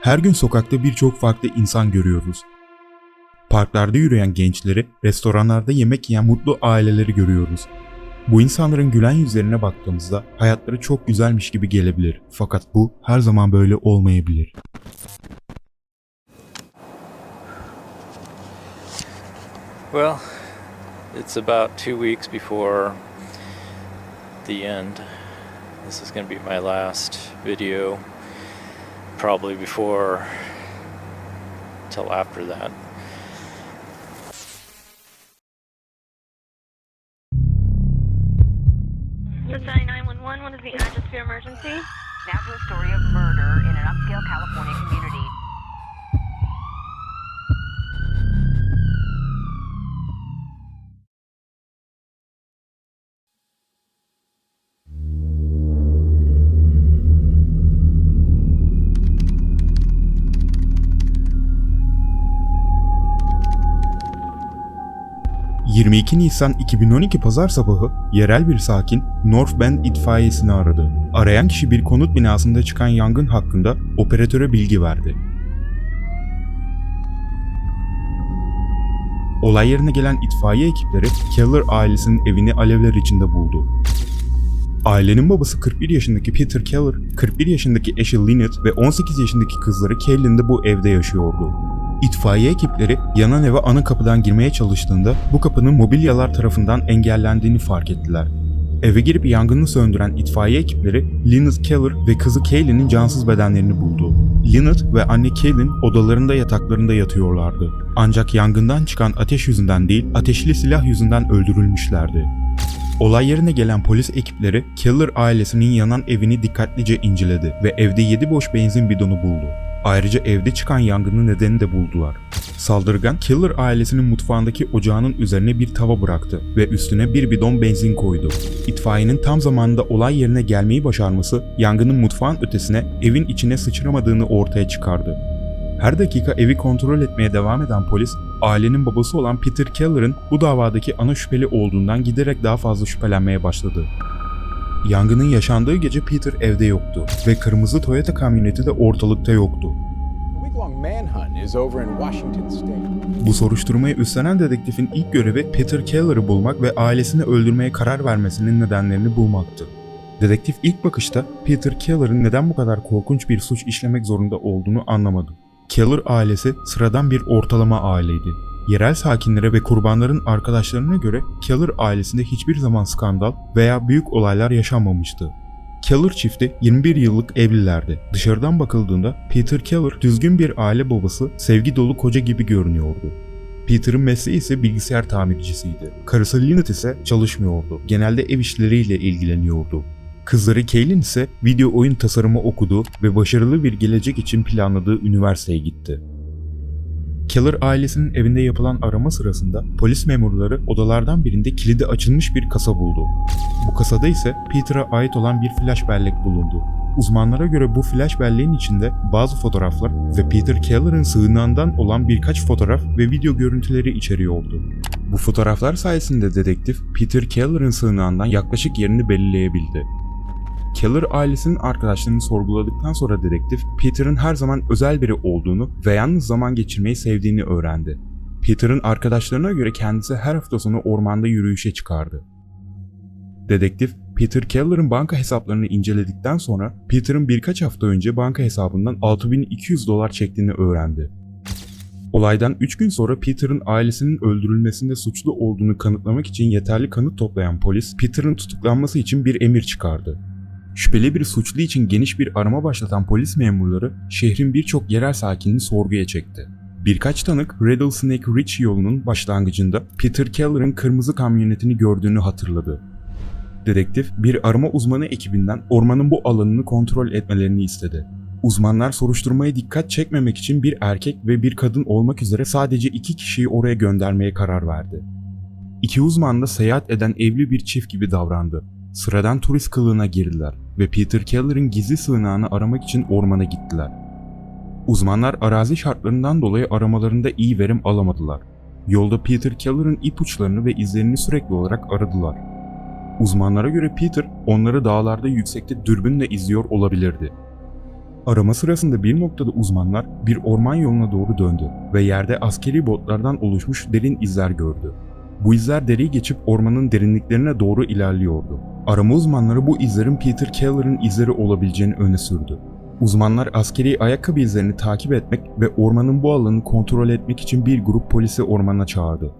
Her gün sokakta birçok farklı insan görüyoruz. Parklarda yürüyen gençleri, restoranlarda yemek yiyen mutlu aileleri görüyoruz. Bu insanların gülen yüzlerine baktığımızda hayatları çok güzelmiş gibi gelebilir. Fakat bu her zaman böyle olmayabilir. Well, it's about two weeks before the end. This is going to be my last video, probably before till after that. Cincinnati 911, what is the address for your emergency? Now to a story of murder in an upscale California community. — 22 Nisan 2012 pazar sabahı yerel bir sakin North Bend itfaiyesini aradı. Arayan kişi bir konut binasında çıkan yangın hakkında operatöre bilgi verdi. Olay yerine gelen itfaiye ekipleri Keller ailesinin evini alevler içinde buldu. Ailenin babası 41 yaşındaki Peter Keller, 41 yaşındaki eşi Lynette ve 18 yaşındaki kızları Kaylin de bu evde yaşıyordu. İtfaiye ekipleri yanan eve ana kapıdan girmeye çalıştığında bu kapının mobilyalar tarafından engellendiğini fark ettiler. Eve girip yangını söndüren itfaiye ekipleri Lynette Keller ve kızı Kaylin'in cansız bedenlerini buldu. Lynette ve anne Kaylin odalarında yataklarında yatıyorlardı. Ancak yangından çıkan ateş yüzünden değil, ateşli silah yüzünden öldürülmüşlerdi. Olay yerine gelen polis ekipleri Keller ailesinin yanan evini dikkatlice inceledi ve evde 7 boş benzin bidonu buldu. Ayrıca evde çıkan yangının nedenini de buldular. Saldırgan Keller ailesinin mutfağındaki ocağının üzerine bir tava bıraktı ve üstüne bir bidon benzin koydu. İtfaiyenin tam zamanında olay yerine gelmeyi başarması yangının mutfağın ötesine evin içine sıçramadığını ortaya çıkardı. Her dakika evi kontrol etmeye devam eden polis, ailenin babası olan Peter Keller'ın bu davadaki ana şüpheli olduğundan giderek daha fazla şüphelenmeye başladı. Yangının yaşandığı gece Peter evde yoktu ve kırmızı Toyota kamyoneti de ortalıkta yoktu. Bu soruşturmayı üstlenen dedektifin ilk görevi Peter Keller'ı bulmak ve ailesini öldürmeye karar vermesinin nedenlerini bulmaktı. Dedektif ilk bakışta Peter Keller'ın neden bu kadar korkunç bir suç işlemek zorunda olduğunu anlamadı. Keller ailesi sıradan bir ortalama aileydi. Yerel sakinlere ve kurbanların arkadaşlarına göre Keller ailesinde hiçbir zaman skandal veya büyük olaylar yaşanmamıştı. Keller çifti 21 yıllık evlilerdi. Dışarıdan bakıldığında Peter Keller düzgün bir aile babası, sevgi dolu koca gibi görünüyordu. Peter'ın mesleği ise bilgisayar tamircisiydi. Karısı Lynette ise çalışmıyordu. Genelde ev işleriyle ilgileniyordu. Kızları Kaylin ise video oyun tasarımı okudu ve başarılı bir gelecek için planladığı üniversiteye gitti. Keller ailesinin evinde yapılan arama sırasında polis memurları odalardan birinde kilidi açılmış bir kasa buldu. Bu kasada ise Peter'a ait olan bir flash bellek bulundu. Uzmanlara göre bu flash belleğin içinde bazı fotoğraflar ve Peter Keller'ın sığınağından olan birkaç fotoğraf ve video görüntüleri içeriyordu. Bu fotoğraflar sayesinde dedektif Peter Keller'ın sığınağından yaklaşık yerini belirleyebildi. Keller ailesinin arkadaşlarını sorguladıktan sonra dedektif Peter'ın her zaman özel biri olduğunu ve yalnız zaman geçirmeyi sevdiğini öğrendi. Peter'ın arkadaşlarına göre kendisi her hafta sonu ormanda yürüyüşe çıkardı. Dedektif Peter Keller'ın banka hesaplarını inceledikten sonra Peter'ın birkaç hafta önce banka hesabından 6200 dolar çektiğini öğrendi. Olaydan 3 gün sonra Peter'ın ailesinin öldürülmesinde suçlu olduğunu kanıtlamak için yeterli kanıt toplayan polis, Peter'ın tutuklanması için bir emir çıkardı. Şüpheli bir suçlu için geniş bir arama başlatan polis memurları şehrin birçok yerel sakinini sorguya çekti. Birkaç tanık Rattlesnake Ridge yolunun başlangıcında Peter Keller'ın kırmızı kamyonetini gördüğünü hatırladı. Dedektif bir arama uzmanı ekibinden ormanın bu alanını kontrol etmelerini istedi. Uzmanlar soruşturmaya dikkat çekmemek için bir erkek ve bir kadın olmak üzere sadece iki kişiyi oraya göndermeye karar verdi. İki uzman da seyahat eden evli bir çift gibi davrandı. Sıradan turist kılığına girdiler ve Peter Keller'ın gizli sığınağını aramak için ormana gittiler. Uzmanlar arazi şartlarından dolayı aramalarında iyi verim alamadılar. Yolda Peter Keller'ın ipuçlarını ve izlerini sürekli olarak aradılar. Uzmanlara göre Peter onları dağlarda yüksekte dürbünle izliyor olabilirdi. Arama sırasında bir noktada uzmanlar bir orman yoluna doğru döndü ve yerde askeri botlardan oluşmuş derin izler gördü. Bu izler dereyi geçip ormanın derinliklerine doğru ilerliyordu. Arama uzmanları bu izlerin Peter Keller'ın izleri olabileceğini öne sürdü. Uzmanlar askeri ayakkabı izlerini takip etmek ve ormanın bu alanını kontrol etmek için bir grup polisi ormana çağırdı.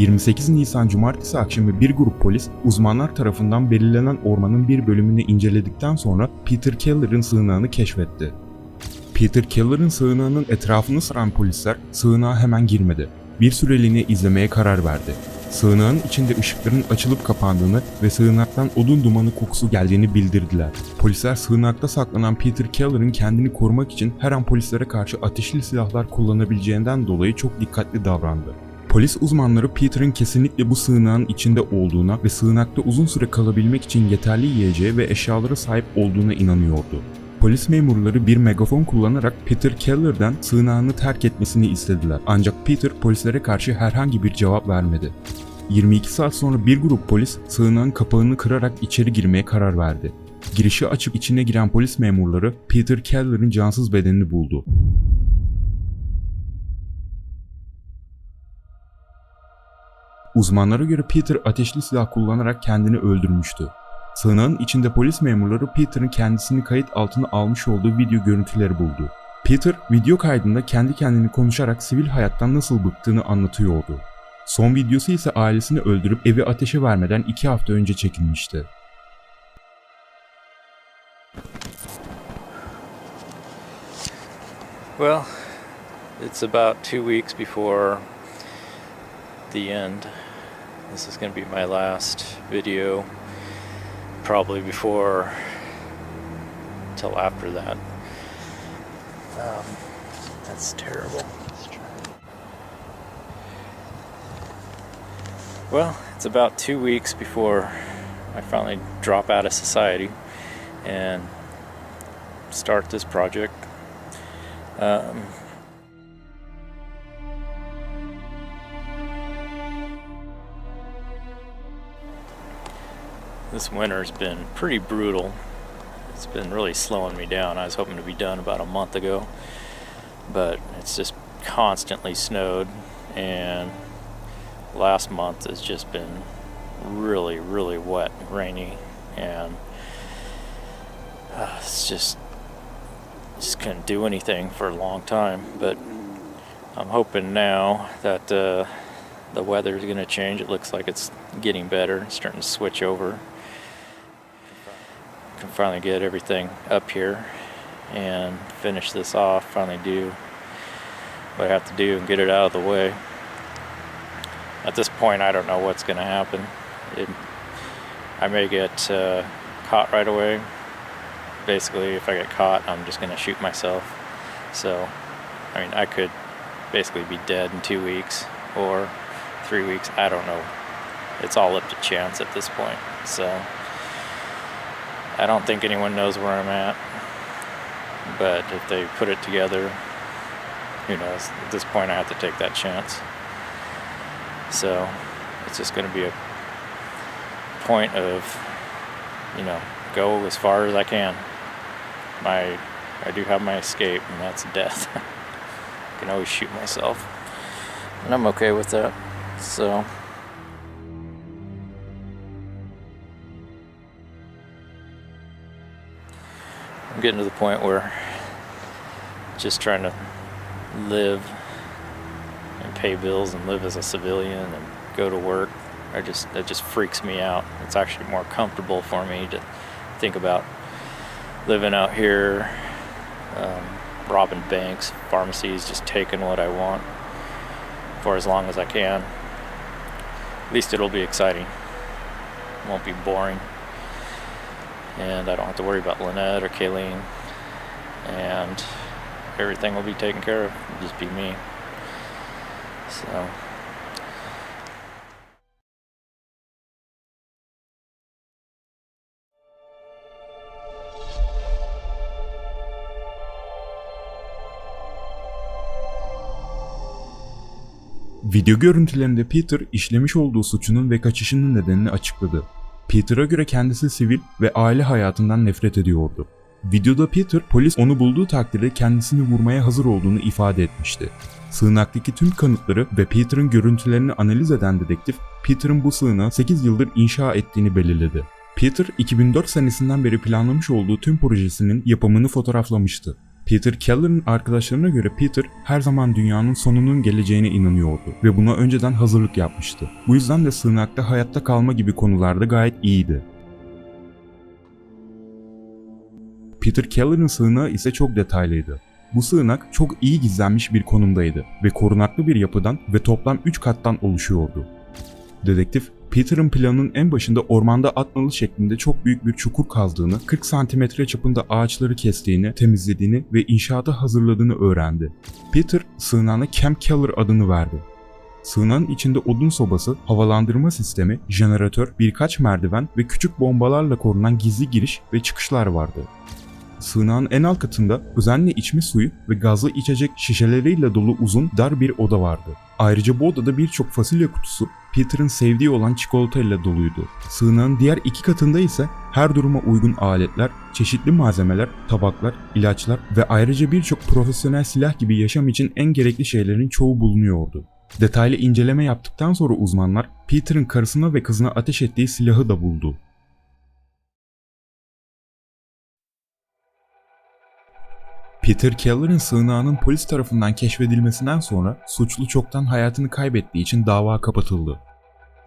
...28 Nisan Cumartesi akşamı bir grup polis uzmanlar tarafından belirlenen ormanın bir bölümünü inceledikten sonra Peter Keller'ın sığınağını keşfetti. Peter Keller'ın sığınağının etrafını saran polisler sığınağa hemen girmedi. Bir süreliğine izlemeye karar verdi. Sığınağın içinde ışıkların açılıp kapandığını ve sığınaktan odun dumanı kokusu geldiğini bildirdiler. Polisler sığınakta saklanan Peter Keller'ın kendini korumak için her an polislere karşı ateşli silahlar kullanabileceğinden dolayı çok dikkatli davrandı. Polis uzmanları Peter'ın kesinlikle bu sığınağın içinde olduğuna ve sığınakta uzun süre kalabilmek için yeterli yiyeceğe ve eşyalara sahip olduğuna inanıyordu. Polis memurları bir megafon kullanarak Peter Keller'dan sığınağını terk etmesini istediler. Ancak Peter polislere karşı herhangi bir cevap vermedi. 22 saat sonra bir grup polis sığınağın kapağını kırarak içeri girmeye karar verdi. Girişi açıp içine giren polis memurları Peter Keller'ın cansız bedenini buldu. Uzmanlara göre Peter ateşli silah kullanarak kendini öldürmüştü. Sığınağın içinde polis memurları Peter'ın kendisini kayıt altına almış olduğu video görüntüleri buldu. Peter, video kaydında kendi kendini konuşarak sivil hayattan nasıl bıktığını anlatıyordu. Son videosu ise ailesini öldürüp evi ateşe vermeden iki hafta önce çekilmişti. Well, it's about two weeks before the end. This is going to be my last video, probably before till after that. Um, that's terrible. Well, it's about two weeks before I finally drop out of society and start this project. Um, this winter's been pretty brutal. It's been really slowing me down. I was hoping to be done about a month ago, but it's just constantly snowed, and last month has just been really, really wet and rainy, and uh, it's just just couldn't do anything for a long time. But I'm hoping now that uh, the weather is going to change. It looks like it's getting better, it's starting to switch over. Can finally get everything up here and finish this off. Finally, do what I have to do and get it out of the way. At this point, I don't know what's going to happen. It, I may get uh, caught right away basically if I get caught, I'm just going to shoot myself. So, I mean, I could basically be dead in two weeks or three weeks. I don't know. It's all up to chance at this point. So, I don't think anyone knows where I'm at. But if they put it together, who knows? At this point, I have to take that chance. So, it's just going to be a point of, you know, go as far as I can my I do have my escape, and that's death. I can always shoot myself, and I'm okay with that. So. I'm getting to the point where just trying to live and pay bills and live as a civilian and go to work. I just it just freaks me out. It's actually more comfortable for me to think about living out here, um, robbing banks, pharmacies, just taking what I want for as long as I can. At least it'll be exciting. It won't be boring. and I don't have to worry about Lynette or Kayleen and everything will be taken care of. It'll just be me. So Video görüntülerinde Peter işlemiş olduğu suçunun ve kaçışının nedenini açıkladı. Peter'a göre kendisi sivil ve aile hayatından nefret ediyordu. Videoda Peter polis onu bulduğu takdirde kendisini vurmaya hazır olduğunu ifade etmişti. Sığınaktaki tüm kanıtları ve Peter'ın görüntülerini analiz eden dedektif, Peter'ın bu sığınağı 8 yıldır inşa ettiğini belirledi. Peter, 2004 senesinden beri planlamış olduğu tüm projesinin yapımını fotoğraflamıştı. Peter Keller'ın arkadaşlarına göre Peter her zaman dünyanın sonunun geleceğine inanıyordu ve buna önceden hazırlık yapmıştı. Bu yüzden de sığınakta hayatta kalma gibi konularda gayet iyiydi. Peter Keller'ın sığınağı ise çok detaylıydı. Bu sığınak çok iyi gizlenmiş bir konumdaydı ve korunaklı bir yapıdan ve toplam 3 kattan oluşuyordu. Dedektif, Peter'ın planının en başında ormanda atmalı şeklinde çok büyük bir çukur kazdığını, 40 santimetre çapında ağaçları kestiğini, temizlediğini ve inşaata hazırladığını öğrendi. Peter, sığınağına Camp Keller adını verdi. Sığınağın içinde odun sobası, havalandırma sistemi, jeneratör, birkaç merdiven ve küçük bombalarla korunan gizli giriş ve çıkışlar vardı. Sığınağın en alt katında özenle içme suyu ve gazlı içecek şişeleriyle dolu uzun dar bir oda vardı. Ayrıca bu odada birçok fasulye kutusu Peter'ın sevdiği olan çikolata ile doluydu. Sığınağın diğer iki katında ise her duruma uygun aletler, çeşitli malzemeler, tabaklar, ilaçlar ve ayrıca birçok profesyonel silah gibi yaşam için en gerekli şeylerin çoğu bulunuyordu. Detaylı inceleme yaptıktan sonra uzmanlar Peter'ın karısına ve kızına ateş ettiği silahı da buldu. Peter Keller'ın sığınağının polis tarafından keşfedilmesinden sonra suçlu çoktan hayatını kaybettiği için dava kapatıldı.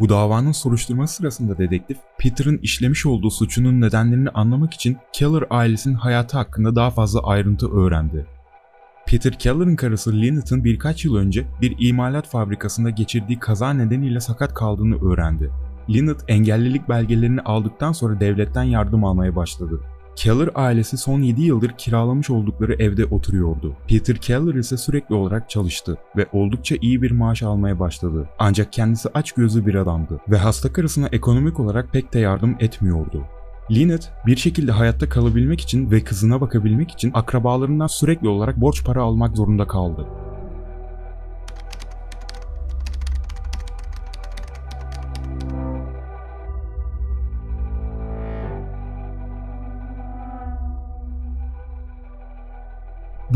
Bu davanın soruşturması sırasında dedektif, Peter'ın işlemiş olduğu suçunun nedenlerini anlamak için Keller ailesinin hayatı hakkında daha fazla ayrıntı öğrendi. Peter Keller'ın karısı Lynette'ın birkaç yıl önce bir imalat fabrikasında geçirdiği kaza nedeniyle sakat kaldığını öğrendi. Lynette engellilik belgelerini aldıktan sonra devletten yardım almaya başladı. Keller ailesi son 7 yıldır kiralamış oldukları evde oturuyordu. Peter Keller ise sürekli olarak çalıştı ve oldukça iyi bir maaş almaya başladı. Ancak kendisi açgözlü bir adamdı ve hasta karısına ekonomik olarak pek de yardım etmiyordu. Lynette bir şekilde hayatta kalabilmek için ve kızına bakabilmek için akrabalarından sürekli olarak borç para almak zorunda kaldı.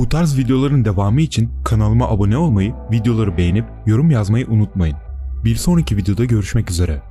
Bu tarz videoların devamı için kanalıma abone olmayı, videoları beğenip yorum yazmayı unutmayın. Bir sonraki videoda görüşmek üzere.